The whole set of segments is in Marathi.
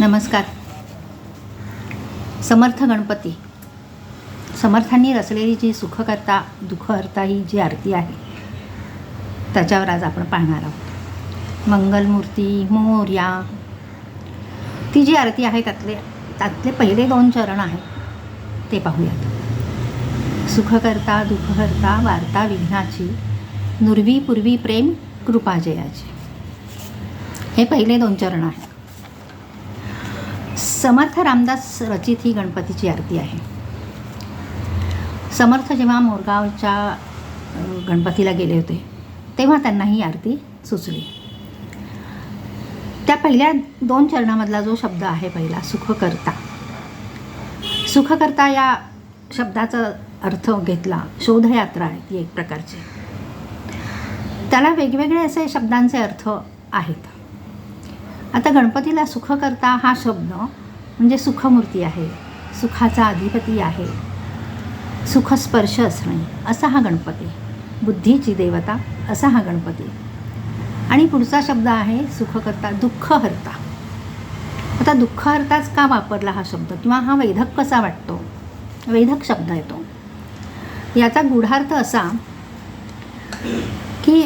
नमस्कार. समर्थ गणपती. समर्थांनी रचलेली जी सुखकर्ता दुःखहर्ता ही जी आरती आहे त्याच्यावर आज आपण पाहणार आहोत. मंगलमूर्ती मोर्या ती जी आरती आहे त्यातले त्यातले पहिले दोन चरण आहेत ते पाहूयात. सुखकर्ता दुःखकर्ता वार्ता विघ्नाची नुर्वी पूर्वी प्रेम कृपाजयाची हे पहिले दोन चरण आहेत. समर्थ रामदास रचित ही गणपतीची आरती आहे. समर्थ जेव्हा मोरगावच्या गणपतीला गेले होते तेव्हा त्यांना ही आरती सुचली. त्या पहिल्या दोन चरणामधला जो शब्द आहे पहिला सुखकर्ता. सुखकर्ता या शब्दाचा अर्थ घेतला शोधयात्रा आहे ती एक प्रकारची. त्याला वेगवेगळे असे शब्दांचे अर्थ आहेत. आता गणपतीला सुखकर्ता हा शब्द म्हणजे सुखमूर्ती आहे. सुखाचा अधिपती आहे. सुखस्पर्श असणे असा हा गणपती. बुद्धीची देवता असा हा गणपती. आणि पुढचा शब्द आहे सुखकर्ता दुःखहर्ता. आता दुःखहर्ताच का वापरला हा शब्द? किंवा हा वैधक कसा वाटतो? वैधक शब्द येतो याचा गूढार्थ असा की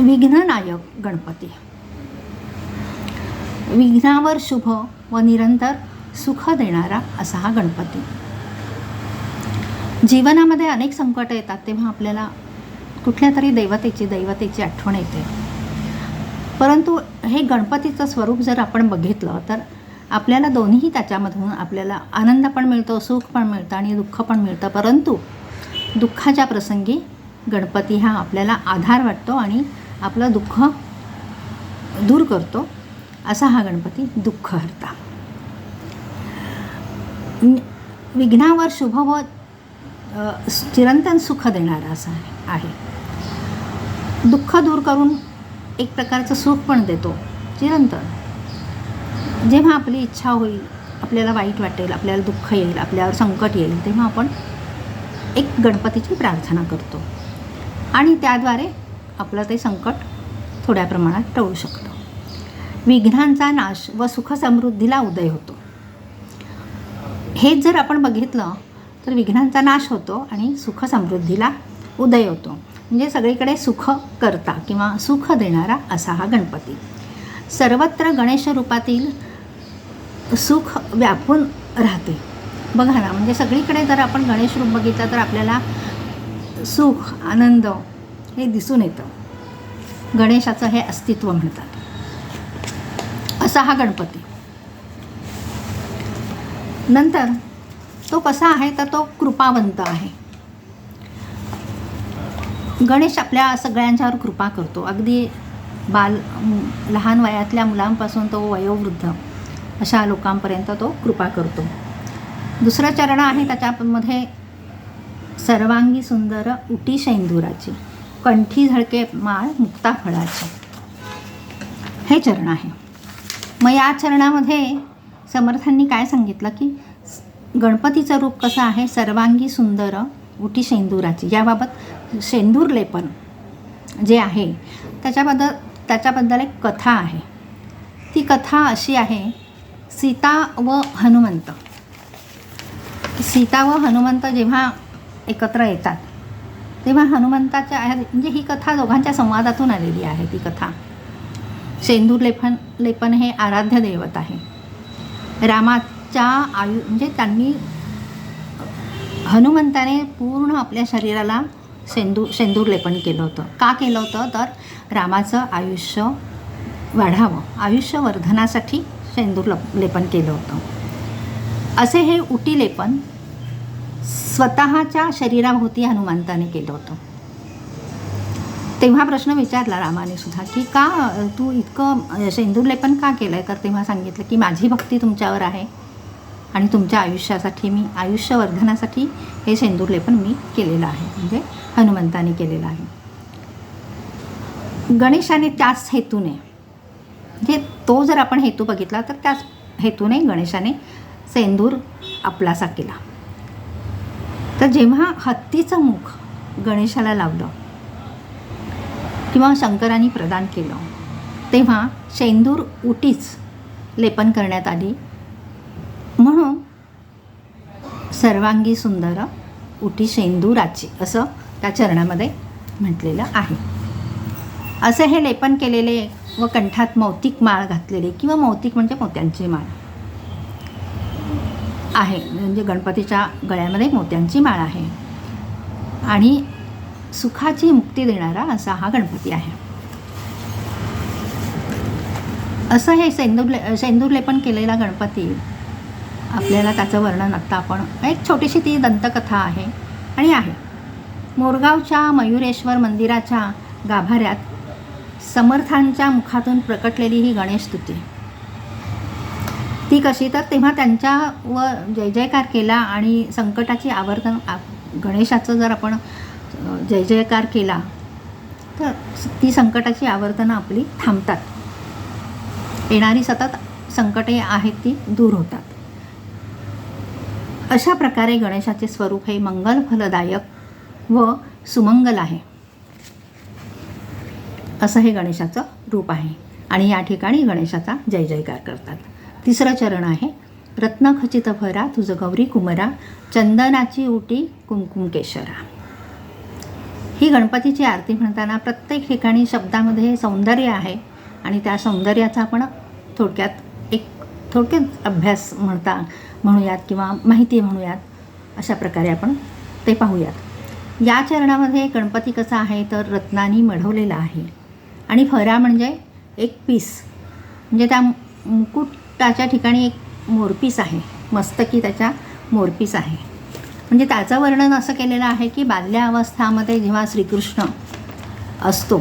विघ्ननायक गणपती. विघ्नावर शुभ व निरंतर सुख देणारा असा हा गणपती. जीवनामध्ये अनेक संकट येतात तेव्हा आपल्याला कुठल्या तरी देवतेची दैवतेची आठवण येते. परंतु हे गणपतीचं स्वरूप जर आपण बघितलं तर आपल्याला दोन्हीही त्याच्यामधून आपल्याला आनंद पण मिळतो सुख पण मिळतं आणि दुःख पण मिळतं. परंतु दुःखाच्या प्रसंगी गणपती हा आपल्याला आधार वाटतो आणि आपलं दुःख दूर करतो. असा हा गणपती दुःख हरता. विघ्नावर शुभ व चिरंतन सुख देणारा असा आहे. दुःख दूर करून एक प्रकारचं सुख पण देतो चिरंतन. जेव्हा आपली इच्छा होईल आपल्याला वाईट वाटेल आपल्याला दुःख येईल आपल्यावर संकट येईल तेव्हा आपण एक गणपतीची प्रार्थना करतो. आणि त्याद्वारे आपलं ते संकट थोड्या प्रमाणात टळू शकतं. विघ्नांचा नाश व सुखसमृद्धीला उदय होतो. हेच जर आपण बघितलं तर विघ्नांचा नाश होतो आणि सुखसमृद्धीला उदय होतो. म्हणजे सगळीकडे सुख करता किंवा सुख देणारा असा हा गणपती. सर्वत्र गणेश रूपातील सुख व्यापून राहते. बघा ना म्हणजे सगळीकडे जर आपण गणेश रूप बघितलं तर आपल्याला सुख आनंद हे दिसून येतं. गणेशाचं हे अस्तित्व म्हणतात. असा हा गणपती. नंतर तो कसा आहे तर तो कृपावंत आहे. गणेश आपल्या सगळ्यांच्यावर कृपा करतो. अगदी बाल लहान वयातल्या मुलांपासून तो वयोवृद्ध अशा लोकांपर्यंत तो कृपा करतो. दुसरं चरण आहे त्याच्यामध्ये सर्वांगी सुंदर उटी शेंदुराची कंठी झळके माळ मुक्ता फळाची. हे चरण आहे. मग या चरणामध्ये समर्थांनी काय सांगितलं की गणपतीचं रूप कसं आहे? सर्वांगी सुंदर उटी शेंदुराची. याबाबत शेंदूर लेपन जे आहे त्याच्याबद्दल त्याच्याबद्दल एक कथा आहे. ती कथा अशी आहे सीता व हनुमंत. सीता व हनुमंत जेव्हा एकत्र येतात तेव्हा हनुमंताच्या म्हणजे ही कथा दोघांच्या संवादातून आलेली आहे ती कथा. शेंदूर लेपन लेपन हे आराध्य दैवत आहे. रामाच्या आयु म्हणजे त्यांनी हनुमंताने पूर्ण आपल्या शरीराला सेंदूर शेंदूर लेपन केलं होतं. का केलं होतं? तर रामाचं आयुष्य वाढावं. आयुष्य वर्धनासाठी शेंदूर लप लेपन केलं होतं. असे हे उटी लेपन स्वतःच्या शरीराभोवती हनुमंताने केलं होतं. तेव्हा प्रश्न विचारला रामाने सुद्धा की का तू इतकं अ, शेंदूर लेपन का केलं आहे तर तेव्हा सांगितलं की माझी भक्ती तुमच्यावर आहे आणि तुमच्या आयुष्यासाठी मी आयुष्य वर्धनासाठी हे शेंदूर लेपन मी केलेलं आहे म्हणजे हनुमंताने केलेलं आहे. गणेशाने त्याच हेतूने म्हणजे तो जर आपण हेतू बघितला तर त्याच हेतूने गणेशाने सेंदूर आपलासा केला. तर जेव्हा हत्तीचं मुख गणेशाला लावलं किंवा शंकरांनी प्रदान केलं. तेव्हा शेंदूर उटीच लेपन करण्यात आली. म्हणून सर्वांगी सुंदर उटी शेंदुराची असं त्या चरणामध्ये म्हटलेलं आहे. असं हे लेपन केलेले व कंठात मौतिक माळ घातलेले किंवा मौतिक म्हणजे मोत्यांची माळ आहे. म्हणजे गणपतीच्या गळ्यामध्ये मोत्यांची माळ आहे. आणि सुखाची मुक्ती देणारा असा हा गणपती आहे. असं हे सेंदूर ले केलेला गणपती आपल्याला त्याचं वर्णन आत्ता आपण एक छोटीशी ती दंतकथा आहे आणि आहे. मोरगावच्या मयुरेश्वर मंदिराच्या गाभाऱ्यात समर्थांच्या मुखातून प्रकटलेली ही गणेश स्तुती. ती कशी? तर तेव्हा त्यांच्या व जय जयकार केला आणि संकटाची आवर्तन गणेशाचं जर आपण जय जयकार केला तर ती संकटाची आवर्तनं आपली थांबतात. येणारी सतत संकटे आहेत ती दूर होतात. अशा प्रकारे गणेशाचे स्वरूप हे मंगल फलदायक व सुमंगल आहे. असं हे गणेशाचं रूप आहे. आणि या ठिकाणी गणेशाचा जय जयकार करतात. तिसरं चरण आहे रत्नखचित भरा तुझं गौरी कुमरा चंदनाची उटी कुमकुम केशरा ही गणपतीची आरती म्हणताना प्रत्येक ठिकाणी शब्दामध्ये सौंदर्य आहे आणि त्या सौंदर्याचा आपण थोडक्यात एक थोडक्यात अभ्यास म्हणता म्हणूयात किंवा माहिती म्हणूयात अशा प्रकारे आपण ते पाहूयात. या चरणामध्ये गणपती कसा आहे तर रत्नांनी मढवलेला आहे. आणि फरा म्हणजे एक पीस. म्हणजे त्या मुकुटाच्या ठिकाणी एक मोरपीस आहे. मस्तकी त्याच्या मोरपीस आहे. म्हणजे त्याचं वर्णन असं केलेलं आहे की बाल्यावस्थामध्ये जेव्हा श्रीकृष्ण असतो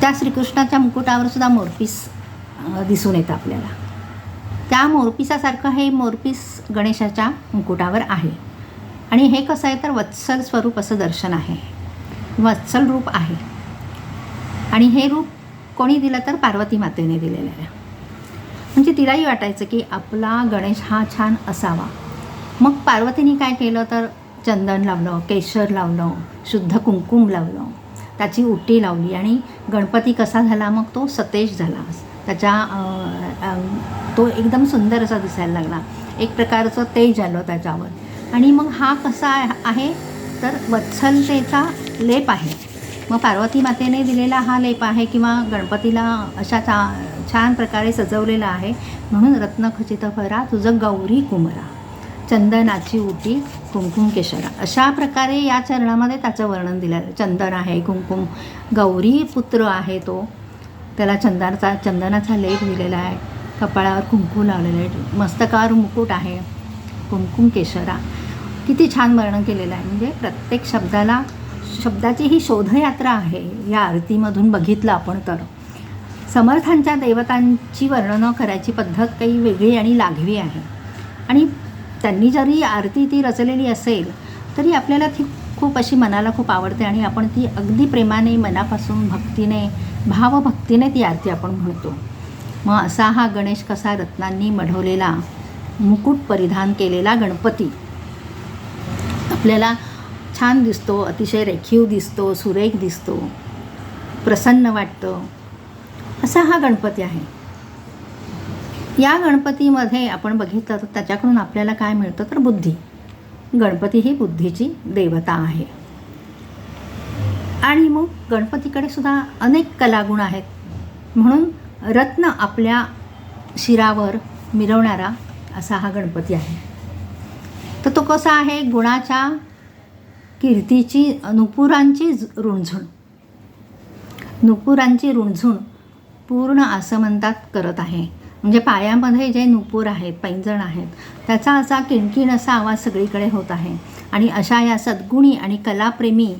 त्या श्रीकृष्णाच्या मुकुटावर सुद्धा मोरपीस दिसून येतं आपल्याला. त्या मोरपिसासारखं हे मोरपीस गणेशाच्या मुकुटावर आहे. आणि हे कसं आहे तर वत्सल स्वरूप असं दर्शन आहे. वत्सल रूप आहे. आणि हे रूप कोणी दिलं तर पार्वती मातेने दिलेलं आहे. म्हणजे तिलाही वाटायचं की आपला गणेश हा छान असावा. मग पार्वतीने काय केलं तर चंदन लावलं केशर लावलं शुद्ध कुंकुम लावलं त्याची उटी लावली आणि गणपती कसा झाला? मग तो सतेज झाला. त्याच्या तो एकदम सुंदर असा दिसायला लागला. एक प्रकारचं तेज आलं त्याच्यावर. आणि मग हा कसा आहे? तर वत्सलतेचा लेप आहे. मग पार्वती मातेने दिलेला हा लेप आहे किंवा गणपतीला अशा चा छान प्रकारे सजवलेला आहे. म्हणून रत्नखचित भरा तुझं गौरी कुमरा चंदनाची उटी कुंकुम केशरा. अशा प्रकारे या चरणामध्ये त्याचं वर्णन दिलं. आहे चंदन आहे कुंकुम गौरी पुत्र आहे तो. त्याला चंदनाचा चंदनाचा लेप दिलेला आहे. कपाळावर कुंकू लावलेलं आहे. मस्तकावर मुकुट आहे. कुंकुम केशरा. किती छान वर्णन केलेलं आहे. म्हणजे प्रत्येक शब्दाला शब्दाची ही शोधयात्रा आहे. या आरतीमधून बघितलं आपण तर. समर्थांच्या देवतांची वर्णनं करायची पद्धत काही वेगळी आणि लाघवी आहे. आणि त्यांनी जरी आरती ती रचलेली असेल तरी आपल्याला ती खूप अशी मनाला खूप आवडते आणि आपण ती अगदी प्रेमाने मनापासून भक्तीने भावभक्तीने ती आरती आपण म्हणतो. मग असा हा गणेश कसा रत्नांनी मढवलेला मुकुट परिधान केलेला गणपती. आपल्याला छान दिसतो अतिशय रेखीव दिसतो सुरेख दिसतो प्रसन्न वाटतं. असा हा गणपती आहे. या गणपतीमध्ये आपण बघितलं तर त्याच्याकडून आपल्याला काय मिळतं तर बुद्धी. गणपती ही बुद्धीची देवता आहे. आणि मग गणपतीकडे सुद्धा अनेक कलागुण आहेत. म्हणून रत्न आपल्या शिरावर मिरवणारा असा हा गणपती आहे. तर तो कसा आहे? गुणाच्या कीर्तीची नुपुरांची रुणझुण नुपुरांची रुणझुण पूर्ण आसमंतात करत आहे. म्हणजे पायामध्ये जे नुपूर आहेत पैंजण आहेत त्याचा असा किणकिण असा आवाज सगळीकडे होत आहे. आणि अशा या सद्गुणी आणि कलाप्रेमी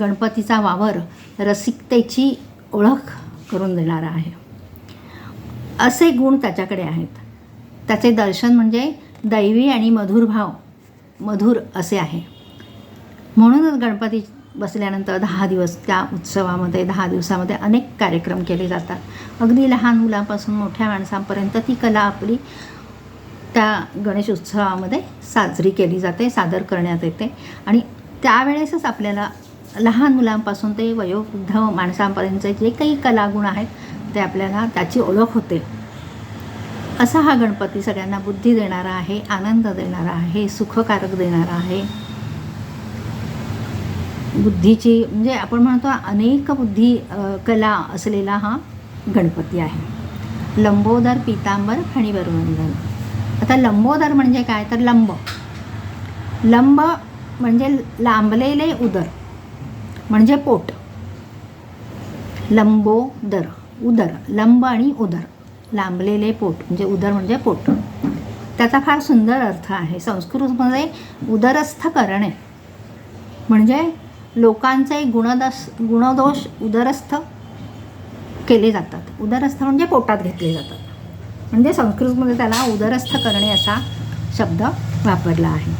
गणपतीचा वावर रसिकतेची ओळख करून देणारा आहे. असे गुण त्याच्याकडे आहेत. त्याचे दर्शन म्हणजे दैवी आणि मधुर भाव मधुर असे आहे. म्हणूनच गणपती बसल्यानंतर दहा दिवस त्या उत्सवामध्ये दहा दिवसामध्ये अनेक कार्यक्रम केले जातात. अगदी लहान मुलांपासून मोठ्या माणसांपर्यंत ती कला आपली त्या गणेश उत्सवामध्ये साजरी केली जाते सादर करण्यात येते. आणि त्यावेळेसच आपल्याला लहान मुलांपासून ते वयोवृद्ध माणसांपर्यंतचे जे काही कलागुण आहेत ते आपल्याला त्याची ओळख होते. असा हा गणपती सगळ्यांना बुद्धी देणारा आहे आनंद देणारा आहे सुखकारक देणारा आहे. बुद्धीची म्हणजे आपण म्हणतो अनेक बुद्धी कला असलेला हा गणपती आहे. लंबोदर पितांबर फणीवर वंदन आता लंबोदर म्हणजे काय? तर लंब. लंब म्हणजे लांबलेले उदर म्हणजे पोट. लंबोदर उदर लंब आणि उदर. लांबलेले पोट म्हणजे उदर म्हणजे पोट. त्याचा फार सुंदर अर्थ आहे. संस्कृतमध्ये उदरस्थ करणे म्हणजे लोकांचे गुणदस गुणदोष उदरस्थ केले जातात. उदरस्थ म्हणजे पोटात घेतले जातात. म्हणजे संस्कृतमध्ये त्याला उदरस्थ करणे असा शब्द वापरला आहे.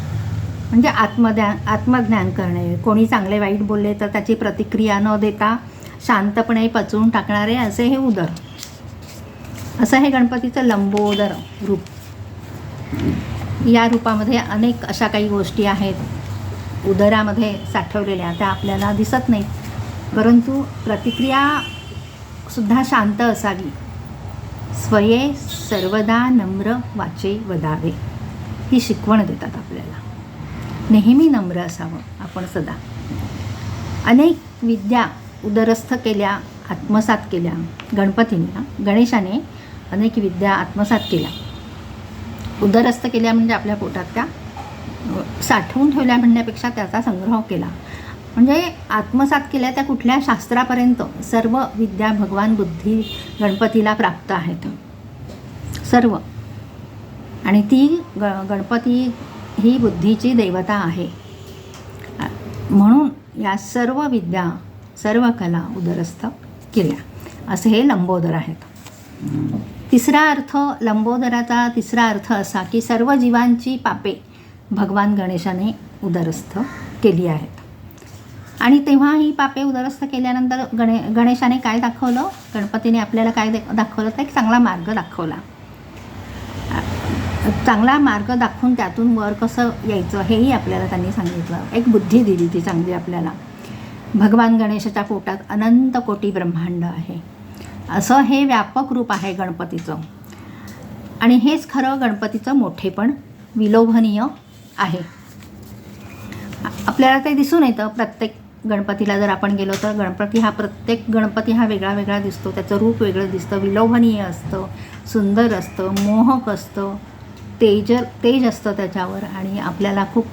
म्हणजे आत्मज्ञान आत्मज्ञान करणे. कोणी चांगले वाईट बोलले तर त्याची प्रतिक्रिया न देता शांतपणे पचवून टाकणारे असे हे उदर. असं हे गणपतीचं लंबोदर रूप. या रूपामध्ये अनेक अशा काही गोष्टी आहेत. उदरामध्ये साठवलेल्या त्या आपल्याला दिसत नाहीत. परंतु प्रतिक्रिया सुद्धा शांत असावी. स्वये सर्वदा नम्र वाचे वदावे ही शिकवण देतात आपल्याला. नेहमी नम्र असावं आपण सदा. अनेक विद्या उदरस्थ केल्या आत्मसात केल्या. गणपतीने गणेशाने अनेक विद्या आत्मसात केल्या. उदरस्थ केल्या म्हणजे आपल्या पोटात त्या साठवून ठेवल्या म्हणण्यापेक्षा त्याचा संग्रह केला. म्हणजे आत्मसात केल्या त्या कुठल्या शास्त्रापर्यंत सर्व विद्या भगवान बुद्धी गणपतीला प्राप्त आहेत. सर्व. आणि ती ग गणपती ही बुद्धीची देवता आहे. म्हणून या सर्व विद्या सर्व कला उदरस्थ केल्या. असे हे लंबोदर आहेत. तिसरा अर्थ लंबोदराचा तिसरा अर्थ असा की सर्व जीवांची पापे भगवान गणेशाने उदरस्थ केली आहेत. आणि तेव्हा ही पापे उदरस्थ केल्यानंतर गणे गणेशाने काय दाखवलं? गणपतीने आपल्याला काय दाखवलं? तर एक चांगला मार्ग दाखवला. चांगला मार्ग दाखवून त्यातून वर कसं यायचं हेही आपल्याला त्यांनी सांगितलं. एक बुद्धी दिली ती चांगली आपल्याला. भगवान गणेशाच्या पोटात अनंत कोटी ब्रह्मांड आहे. असं हे व्यापक रूप आहे गणपतीचं. आणि हेच खरं गणपतीचं मोठेपण विलोभनीय आहे. आपल्याला ते दिसून येतं प्रत्येक गणपतीला जर आपण गेलो तर गणपती हा प्रत्येक गणपती हा वेगळा वेगळा दिसतो. त्याचं रूप वेगळं दिसतं विलोभनीय असतं सुंदर असतं मोहक असतं तेज तेज असतं त्याच्यावर आणि आपल्याला खूप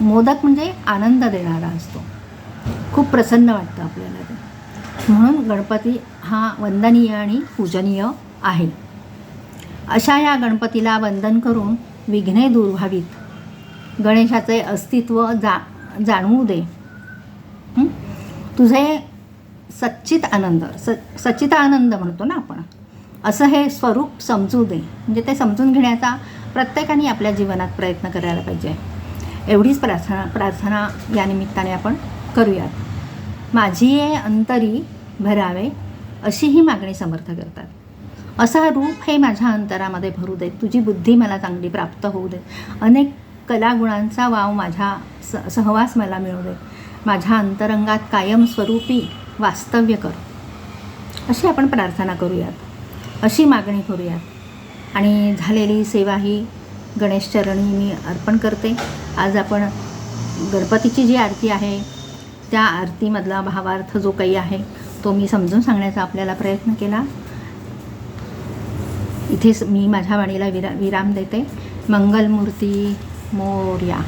मोदक म्हणजे आनंद देणारा असतो. खूप प्रसन्न वाटतं आपल्याला ते. म्हणून गणपती हा वंदनीय आणि पूजनीय आहे. अशा या गणपतीला वंदन करून विघ्ने दूर व्हावीत गणेशाचे अस्तित्व जा जाणवू दे. तुझे सच्चित आनंद स सच्चित आनंद म्हणतो ना आपण. असं हे स्वरूप समजू दे. म्हणजे ते समजून घेण्याचा प्रत्येकाने आपल्या जीवनात प्रयत्न करायला पाहिजे. एवढीच प्रार्थना प्रार्थना या निमित्ताने आपण करूयात. माझी ये अंतरी भरावे अशी ही मागणी समर्थ करतात. असं रूप हे माझ्या अंतरामध्ये भरू दे तुझी बुद्धी मला चांगली प्राप्त होऊ देत. अनेक कलागुणांचा वाव माझ्या स सहवास मला मिळू दे. माझ्या अंतरंगात कायमस्वरूपी वास्तव्य कर. अशी आपण प्रार्थना करूयात. अशी मागणी करूयात. आणि झालेली सेवा ही गणेशचरणी मी अर्पण करते. आज आपण गणपतीची जी आरती आहे त्या आरतीमधला भावार्थ जो काही आहे तो मी समजून सांगण्याचा आपल्याला प्रयत्न केला. इथेच मी माझ्या वाणीला विरा विराम देते. मंगलमूर्ती मोर्या